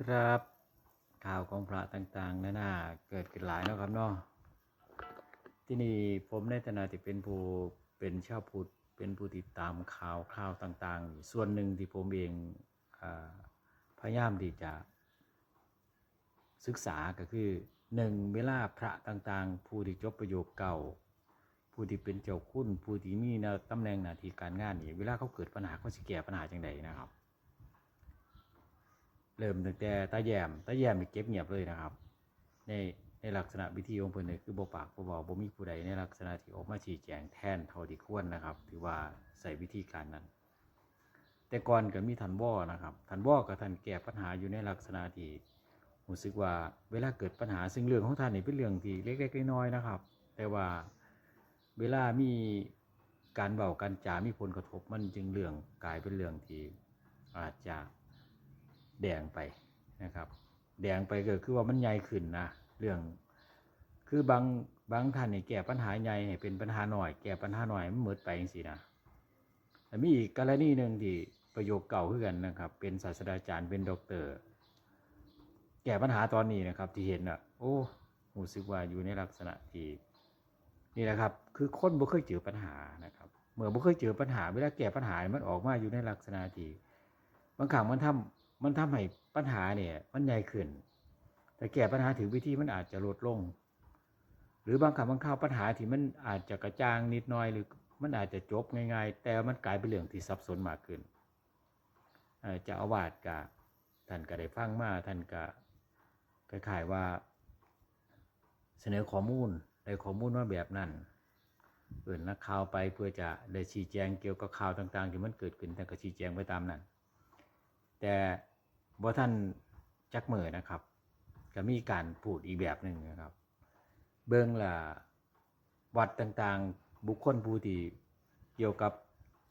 ครับข่าวของพระต่างๆนานาเกิดขึ้นหลายเนาะครับเนาะที่นี่ผมในฐานะที่เป็นผู้เป็นชาวพุทธเป็นผู้ติดตามข่าวข่าวต่างๆ ส่วนหนึ่งที่ผมเองอพยายามที่จะศึกษาก็คือหนึ่งเวลาพระต่างๆ ผู้ที่จบประโยคเก่า ผู้ที่เป็นเจ้าคุณผู้ที่มีนวตำแหน่งหน้าที่การงานนี่เวลาเขาเกิดปัญหาเขาสิแก้ปัญหาจังใดนะครับ เริ่มตั้งแต่ตาแยมตาแยมนี่เก็บเงียบเลยนะครับ ในในลักษณะวิธีของเพิ่นเนี่ยคือบ่ปากบ่เว้าบ่มีผู้ใดในลักษณะที่ออกมาชี้แจงแทนเท่าที่ควรนะครับ ถือว่าใส่วิธีการนั้น แต่ก่อนก็มีท่านว่อนะครับท่านว่อกับท่านแก้ปัญหาอยู่ในลักษณะที่รู้สึกว่าเวลาเกิดปัญหาซึ่งเรื่องของท่านนี่เป็นเรื่องที่เล็กๆน้อยๆนะครับ แต่ว่าเวลามีการเบาการจามีผลกระทบมันจึงเรื่องกลายเป็นเรื่องที่อาจจะ แดงไปนะครับ แดงไปก็คือว่ามันใหญ่ขึ้นนะเรื่อง คือบางบางท่านนี่แก้ปัญหาใหญ่ให้เป็นปัญหาหน่อย แก้ปัญหาหน่อยมันเหมิดไปจังซี่นะแต่มีอีกกรณีหนึ่งที่ประโยคเก่าขึ้นกันนะครับ เป็นศาสตราจารย์เป็นด็อกเตอร์ แก้ปัญหาตอนนี้นะครับที่เห็นอะ โอ้รู้สึกว่าอยู่ในลักษณะที่นี่แหละครับ คือคนบ่เคยเจอปัญหานะครับเมื่อบ่เคยเจอปัญหาเวลาแก้ปัญหามันออกมาอยู่ในลักษณะที่บางครั้งมันทำ มันทำให้ปัญหาเนี่ย มันใหญ่ขึ้น แต่แก้ปัญหาถึงวิธีมันอาจจะลดลง หรือบางครั้งบางคราวปัญหาที่มันอาจจะกระจ่างนิดหน่อยหรือมันอาจจะจบง่าย ๆ แต่มันกลายเป็นเรื่องที่ซับซ้อนมากขึ้นเอ่อเจะอาวาสกะท่านก็ได้ฟังมาท่านก็คล้ายๆว่า เสนอข้อมูลได้ข้อมูลว่าแบบนั้นเปิดนักข่าวไปเพื่อจะได้ชี้แจงเกี่ยวกับข่าวต่าง ๆ ที่มันเกิดขึ้นแต่ก็ชี้แจงไปตามนั้น แต่บ่ท่านจักมือนะครับ ก็มีการพูดอีกแบบหนึ่งนะครับ เบิ่งล่ะวัดต่างๆบุคคลผู้ที่เกี่ยวกับ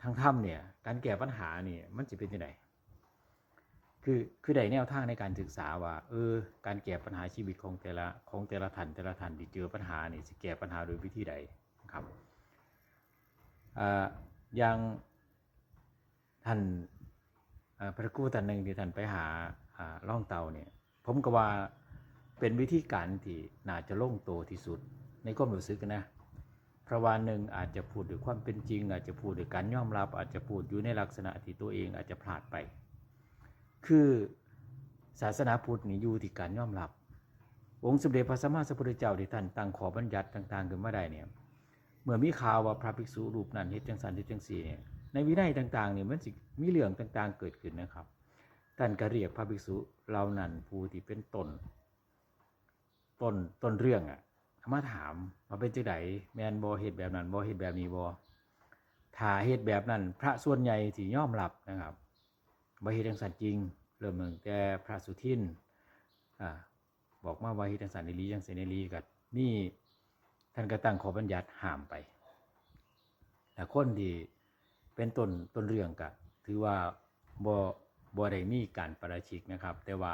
ทางถ้ำเนี่ยการแก้ปัญหาเนี่ยมันจะเป็นยังไงคือคือได้แนวทางในการศึกษาว่าเออการแก้ปัญหาชีวิตของแต่ละของแต่ละท่านแต่ละท่านที่เจอปัญหานี่สิแก้ปัญหาโดยวิธีใดนะครับอ่าอย่างท่าน พระครูท่านหนึ่งที่ท่านไปหาล่องเตาเนี่ยผมก็ว่าเป็นวิธีการที่น่าจะล่งโตที่สุด ในความรู้สึกนะพระว่าหนึ่งอาจจะพูดด้วยความเป็นจริง อาจจะพูดด้วยการยอมรับ อาจจะพูดอยู่ในลักษณะที่ตัวเองอาจจะพลาดไป คือศาสนาพุทธนี่อยู่ที่การยอมรับ องค์สมเด็จพระสัมมาสัมพุทธเจ้าที่ท่านตั้งขอบัญญัติต่าง ๆ ขึ้นมาได้เนี่ยเมื่อมีข่าวว่าพระภิกษุรูปนั้นเฮ็ดจังสันเฮ็ดจังสีเนี่ย ในวินัยต่างๆเนี่ยมันสิมีเรื่องต่างๆเกิดขึ้นนะครับท่านก็เรียกพระภิกษุเหล่านั้นผู้ที่เป็นตนตนต้นเรื่องอะมาถามว่าเป็นจังไดแมนบ่เฮ็ดแบบนั้นบ่เฮ็ดแบบนี้บ่ถ้าเฮ็ดแบบนั้น พระส่วนใหญ่ที่ยอมรับนะครับบ่เฮ็ดจังสันจริง เริ่มตั้งแต่พระสุทินอ่าบอกมาว่าเฮ็ดจังสันในลีจังเสนในลีก็มีท่านก็ตั้งขอบัญญัติห้ามไปแต่คนที่ เป็นต้นต้นเรื่องก็ถือว่าบ่บ่ได้มีการประชิกนะครับ แต่ว่า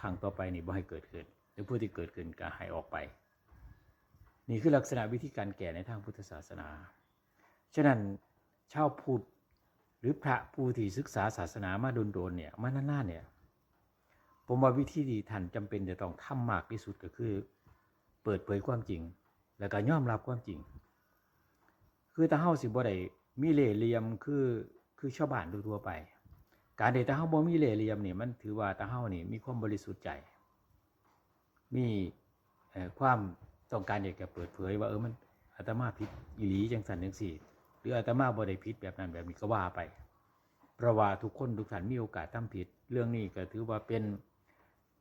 ครั้งต่อไปนี่บ่ให้เกิดขึ้น หรือผู้ที่เกิดขึ้นก็ให้ออกไป นี่คือลักษณะวิธีการแก่ในทางพุทธศาสนา ฉะนั้นชาวพุทธหรือพระผู้ที่ศึกษาศาสนามาโดนๆเนี่ยมานานๆเนี่ยผมว่าวิธีที่ท่านจำเป็นจะต้องทำมากที่สุดก็คือ เปิดเผยความจริง แล้วก็ยอมรับความจริง คือถ้าเฮาสิบ่ได้ มีเหล่เหลี่ยมคือคือชาวบ้านทั่วไป การที่ถ้าเฮาบ่มีเหล่เหลี่ยมนี่มันถือว่าถ้าเฮานี่มีความบริสุทธิ์ใจ มีเอ่อความต้องการอยากจะเปิดเผยว่าเออมันอาตมาผิดอีหลีจังสันจังซี่หรืออาตมาบ่ได้ผิดแบบนั้นแบบนี้ก็ว่าไปเพราะว่าทุกคนทุกท่านมีโอกาสทำผิด เรื่องนี้ก็ถือว่าเป็น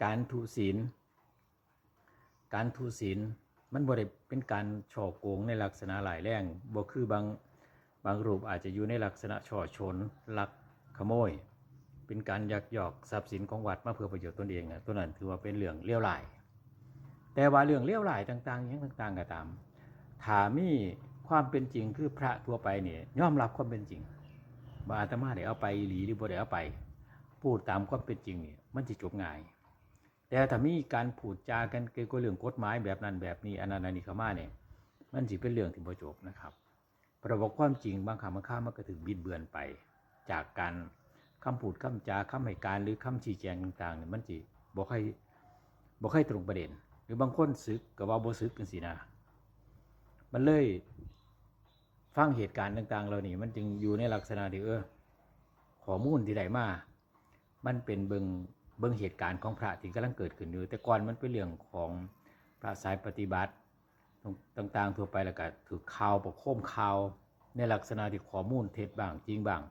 การทุศีล การทุศีลมันบ่ได้เป็นการช่อโกงในลักษณะหลายแรงบ่คือบาง บางรูปอาจจะอยู่ในลักษณะช่อชน ลักขโมย เป็นการยักยอกทรัพย์สินของวัดมาเพื่อประโยชน์ตนเองนะตัวนั้นถือว่าเป็นเรื่องเลี้ยวไหลแต่ว่าเรื่องเลี้ยวไหลต่างๆอยังต่าง ๆก็ตามถามีความเป็นจริงคือพระทั่วไปเนี่ยยอมรับความเป็นจริงว่าอาตมาได้เอาไปหลีหรือบ่ได้เอาไป พูดตามความเป็นจริงเนี่ยมันจะจบง่าย แต่ถ้ามีการพูดจากันเกี่ยวกับเรื่องกฎหมายแบบนั้นแบบนี้อันนั้นอันนี้เข้ามาเนี่ยมันสิเป็นเรื่องที่บ่จบนะครับ พราะว่าความจริงบางครั้งบางคราวมันก็ถึงบิดเบือนไป จากการคำพูดคำจาคำให้การหรือคำชี้แจงต่างๆเนี่ยมันสิบ่ค่อยบ่ค่อยตรงประเด็น หรือบางคนซึกก็ว่าบ่ซึกจังซี่นะมันเลยฟังเหตุการณ์ต่าง ๆเหล่านี้มันจึงอยู่ในลักษณะที่เออข้อมูลที่ได้มามันเป็นเบิงเบิงเหตุการณ์ของพระที่กำลังเกิดขึ้นอยู่ แต่ก่อนมันเป็นเรื่องของพระสายปฏิบัติ ต่างๆ ทั่วไปแล้วก็ถือข่าวประโคมข่าวในลักษณะที่ข้อมูลเท็จบ้างจริงบ้าง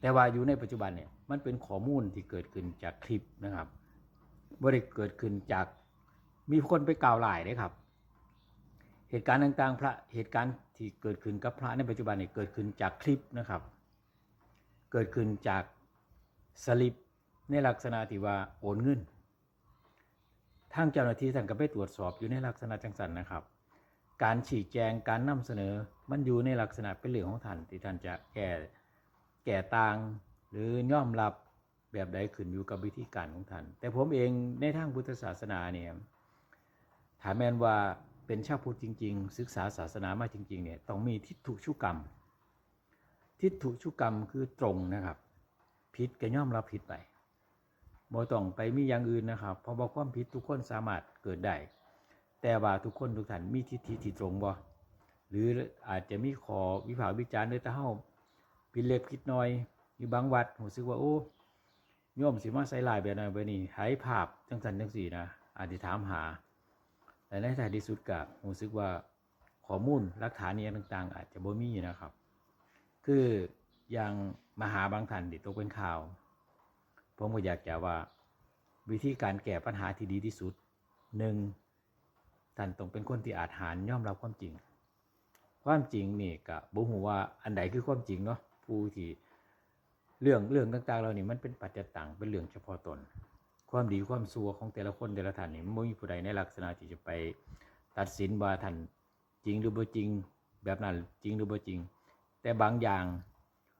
แต่ว่าอยู่ในปัจจุบันเนี่ยมันเป็นข้อมูลที่เกิดขึ้นจากคลิปนะครับบ่ได้เกิดขึ้นจากมีคนไปกล่าวหลายเด้ครับ เหตุการณ์ต่างๆ พระเหตุการณ์ที่เกิดขึ้นกับพระในปัจจุบันเนี่ยเกิดขึ้นจากคลิปนะครับ เกิดขึ้นจากสลิปในลักษณะที่ว่าโอนเงิน ทางเจ้าหน้าที่ท่านก็ไปตรวจสอบอยู่ในลักษณะจังสันนะครับ การชี้แจงการนำเสนอมันอยู่ในลักษณะเป็นเรื่องของท่านที่ท่านจะแก้แก้ต่างหรือย่อมรับแบบใดขึ้นอยู่กับวิธีการของท่าน แต่ผมเองในทางพุทธศาสนาเนี่ยถามแมนว่าเป็นชาวพุทธจริง ๆ ศึกษาศาสนามาจริงๆเนี่ยต้องมีทิฏฐุชุกรรม ทิฏฐุชุกรรมคือตรงนะครับผิดก็ย่อมรับผิดไป บ่ต้องไปมีอย่างอื่นนะครับเพราะว่าความผิดทุกคนสามารถเกิดได้แต่ว่าทุกคนทุกท่านมีทิฏฐิที่ตรงบ่หรืออาจจะมีขอวิพากษ์วิจารณ์ในแต่เฮาผิดเล็กผิดน้อยอยู่บางวัดรู้สึกว่าโอ้โยมสิมาใส่ลายแบบนั้นแบบนี้หายภาพจังสันจังสี่นะอาจจะถามหา แต่ในท้ายที่สุดก็รู้สึกว่าข้อมูลหลักฐานนี้ต่างๆ อาจจะบ่มีนะครับ คืออย่างมหาบางท่านที่ตกเป็นข่าว ผมก็อยากจะว่า วิธีการแก้ปัญหาที่ดีที่สุดหนึ่งท่านต้องเป็นคนที่อาจหารยอมรับความจริง ความจริงนี่ก็บ่ฮู้ว่าอันใดคือความจริงเนาะผู้ที่เรื่องเรื่องต่างๆเหล่านี้มันเป็นปัจจตังเป็นเรื่องเฉพาะตน ความดีความซัวของแต่ละคนแต่ละท่านนี่มันบ่มีผู้ใดในลักษณะที่จะไปตัดสินว่าท่านจริงหรือบ่จริง แบบนั้นจริงหรือบ่จริง แต่บางอย่าง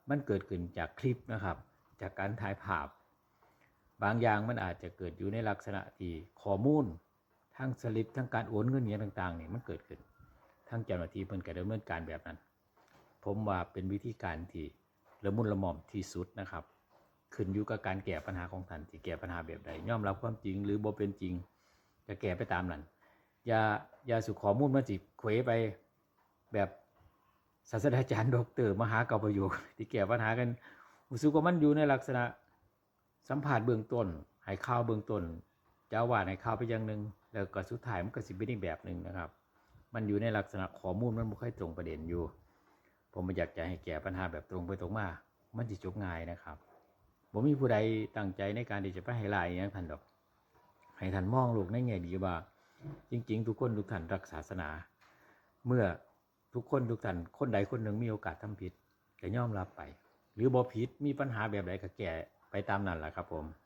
มันเกิดขึ้นจากคลิปนะครับ จากการถ่ายภาพ บางอย่างมันอาจจะเกิดอยู่ในลักษณะที่ข้อมูลทั้งสลิปทั้งการโอนเงินเนี่ยต่างๆเนี่ยมันเกิดขึ้น ทั้งเจ้าหน้าที่เพิ่นก็ดำเนินการแบบนั้น ผมว่าเป็นวิธีการที่ละมุนละม่อมที่สุดนะครับ ขึ้นอยู่กับการแก้ปัญหาของท่านที่แก้ปัญหาแบบใดยอมรับความจริงหรือบ่เป็นจริงจะแก้ไปตามนั้นอย่าอย่าสุขข้อมูลมาจิเขวไปแบบศาสตราจารย์ดอกเตอรมหาเกาประโยคที่แก้ปัญหากันรู้สึกว่ามันอยู่ในลักษณะ สัมผัสเบื้องต้นให้ข่าวเบื้องต้นเจ้าว่าให้ข่าวไปอย่างหนึ่งแล้วก็สุดท้ายมันก็สิเป็นอีกแบบหนึ่งนะครับ มันอยู่ในลักษณะข้อมูลมันไม่ค่อยตรงประเด็นอยู่ ผมไม่อยากจะให้แก้ปัญหาแบบตรงไปตรงมา มันจะจบง่ายนะครับผมมีผู้ใดตั้งใจในการที่จะไปให้ลายอย่างท่านดอก ให้ท่านมองโลกในแง่ดีว่า จริง ๆ ทุกคนทุกท่านรักศาสนา เมื่อทุกคนทุกท่านคนใดคนหนึ่งมีโอกาสทำผิดก็ยอมรับไป หรือบ่ผิดมีปัญหาแบบใดก็แก้ ไปตามนั้นแหละครับผม